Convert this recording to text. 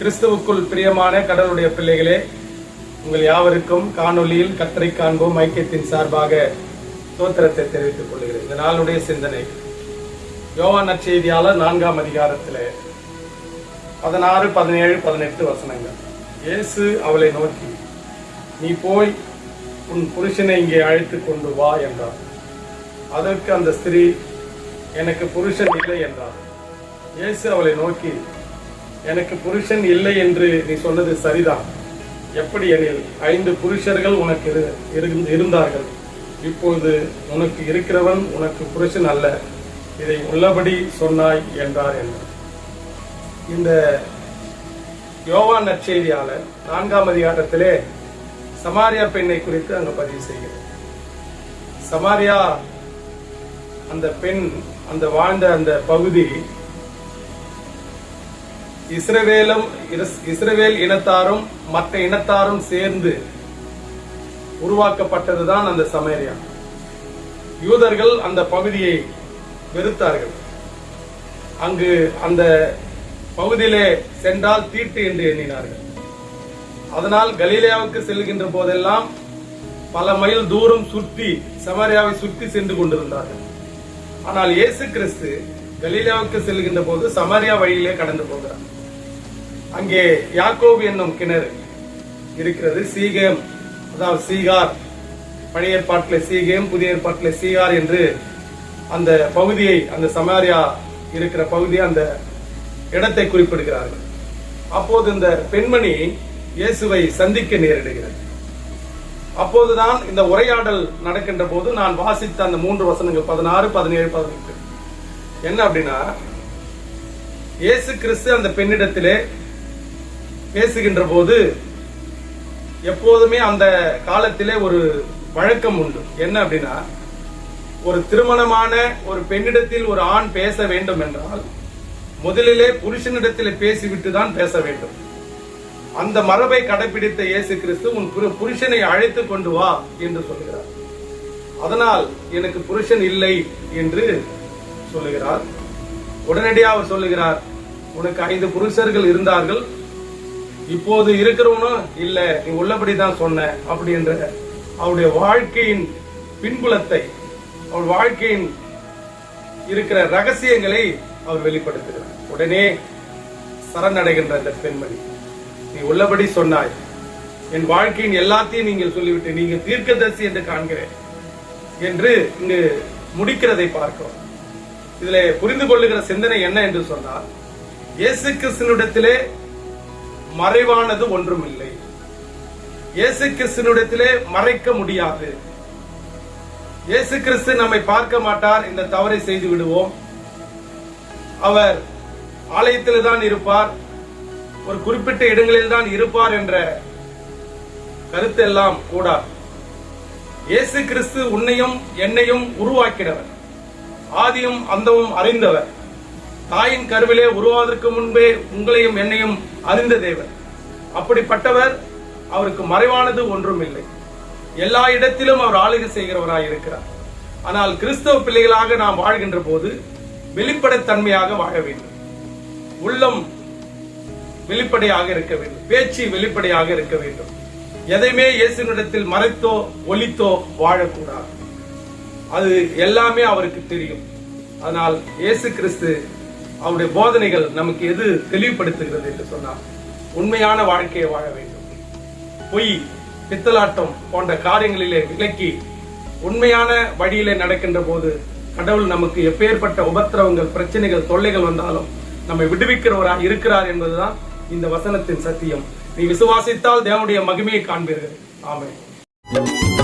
கிறிஸ்துவுக்குள் பிரியமான கடவுளுடைய பிள்ளைகளே உங்கள் யாவருக்கும் காணொலியில் கத்தரை காண்போம் ஐக்கியத்தின் சார்பாக தோத்திரத்தை தெரிவித்துக் கொள்கிறேன். இந்த நாளுடைய சிந்தனை யோவான் நற்செய்தியாளர் நான்காம் அதிகாரத்தில் பதினாறு பதினேழு பதினெட்டு வசனங்கள். இயேசு அவளை நோக்கி நீ போய் உன் புருஷனை இங்கே அழைத்து கொண்டு வா என்றார். அதற்கு அந்த ஸ்திரீ எனக்கு புருஷன் இல்லை என்றார். இயேசு அவளை நோக்கி எனக்கு புருஷன் இல்லை என்று நீ சொன்னது சரிதான். எப்படி எனில் ஐந்து புருஷர்கள் உனக்கு இரு- இரு- இருந்தார்கள். இப்பொழுது உனக்கு இருக்கிறவன் உனக்கு புருஷன் அல்ல. இதை உள்ளபடி சொன்னாய் என்றார் என்றார் இந்த யோவான் நற்செய்தியாளர் நான்காம் அதிகாரத்திலே சமாரியா பெண்ணை குறித்து அங்கு பதிவு செய்கிறார். சமாரியா அந்த பெண் அந்த வாழ்ந்த அந்த பகுதி இஸ்ரவேலும் இஸ்- இஸ்ரவேல் இனத்தாரும் மற்ற இனத்தாரும் சேர்ந்து உருவாக்கப்பட்டதுதான் அந்த சமேரியா. யூதர்கள் அந்த பகுதியை வெறுத்தார்கள். அங்கு அந்த பகுதியிலே சென்றால் தீட்டு என்று எண்ணினார்கள். அதனால் கலீலியாவுக்கு செல்கின்ற போதெல்லாம் பல மைல் தூரம் சுற்றி சமரியாவை சுற்றி சென்று கொண்டிருந்தார்கள். ஆனால் இயேசு கிறிஸ்து கலீலியாவுக்கு செல்கின்ற போது சமரியா வழியிலே கடந்து போகிறார். அங்கே யாக்கோபு என்னும் கிணறு இருக்கிறது சீகேம் அதாவது சீகார். பழைய ஏற்பாட்டில் சீகேம் புதிய ஏற்பாட்டில் சீகார் என்று அந்த பகுதியை அந்த சமாரியா இருக்கிற பகுதியை அந்த இடத்தை குறிப்பிடுகிறார்கள். அப்போது இந்த பெண்மணி இயேசுவை சந்திக்க நேரிடுகிறது. அப்போதுதான் இந்த உரையாடல் நடக்கின்ற போது நான் வாசித்த அந்த மூன்று வசனங்கள் பதினாறு பதினேழு பதினெட்டு. என்ன அப்படின்னா இயேசு கிறிஸ்து அந்த பெண்ணிடத்திலே பேசுகின்ற போது எப்போதுமே அந்த காலத்திலே ஒரு வழக்கம் உண்டு. என்ன அப்படின்னா ஒரு திருமணமான ஒரு பெண்ணிடத்தில் ஒரு ஆண் பேச வேண்டும் என்றால் முதலிலே புருஷனிடத்தில் பேசிவிட்டு தான் பேச வேண்டும். அந்த மரபை கடைபிடித்த இயேசு கிறிஸ்து உன் புருஷனை அழைத்து கொண்டு வா என்று சொல்கிறார். அதனால் எனக்கு புருஷன் இல்லை என்று சொல்லுகிறார். உடனடியாக அவர் சொல்லுகிறார் உனக்கு ஐந்து புருஷர்கள் இருந்தார்கள். இப்போது இருக்கிறவனும் இல்ல நீ உள்ளபடிதான் சொன்ன அப்படி என்ற அவருடைய வாழ்க்கையின் பின்புலத்தை அவள் வாழ்க்கையின் இருக்கிற ரகசியங்களை அவர் வெளிப்படுத்துகிறார். உடனே சரணடைகின்ற அந்த பெண்மணி நீ உள்ளபடி சொன்னாய். என் வாழ்க்கையின் எல்லாத்தையும் நீங்கள் சொல்லிவிட்டு நீங்க தீர்க்கதரிசி என்று காண்கிறேன் என்று இங்கு முடிக்கிறதை பார்க்கிறோம். இதுல புரிந்து கொள்ளுகிற சிந்தனை என்ன என்று சொன்னால் இயேசு கிருஷ்ணனிடத்திலே மறைவானது ஒன்றுமில்லை. இயேசு கிறிஸ்துனிடத்திலே மறைக்க முடியாது. இயேசு கிறிஸ்து நம்மை பார்க்க மாட்டார் இந்த தவறை செய்து விடுவோம். அவர் ஆலயத்தில் தான் இருப்பார் ஒரு குறிப்பிட்ட இடங்களில் தான் இருப்பார் என்ற கருத்தெல்லாம் கூடாது இயேசு கிறிஸ்து உன்னையும் என்னையும் உருவாக்கினவர். ஆதியும் அந்தமும் அறிந்தவர். தாயின் கருவிலே உருவாவதற்கு முன்பே உங்களையும் என்னையும் அறிந்த தேவர் அப்படிப்பட்டவர் அவருக்கு மறைவானது ஒன்றும் இல்லை எல்லா இடத்திலும் அவர் ஆளுகை செய்கிறவராய் இருக்கிறார். ஆனால் கிறிஸ்தவ பிள்ளைகளாக நாம் வாழ்கின்ற போது வெளிப்படைத்தன்மையாக வாழ வேண்டும். உள்ளம் வெளிப்படையாக இருக்க வேண்டும். பேச்சு வெளிப்படையாக இருக்க வேண்டும். எதையுமே இயேசுனிடத்தில் மறைத்தோ ஒலித்தோ வாழக்கூடாது. அது எல்லாமே அவருக்கு தெரியும். அதனால் இயேசு கிறிஸ்து அவருடைய போதனைகள் நமக்கு எது தெளிவுபடுத்துகிறது என்று சொன்னார் உண்மையான வாழ்க்கையை வாழ வேண்டும். பொய் பித்தலாட்டம் போன்ற காரியங்களிலே விலக்கி உண்மையான வழியிலே நடக்கின்ற போது கடவுள் நமக்கு எப்பேற்பட்ட உபத்திரவங்கள் பிரச்சனைகள் தொல்லைகள் வந்தாலும் நம்மை விடுவிக்கிறவராய் இருக்கிறார் என்பதுதான் இந்த வசனத்தின் சத்தியம். நீ விசுவாசித்தால் தேவனுடைய மகிமையை காண்பீர்கள். ஆமென்.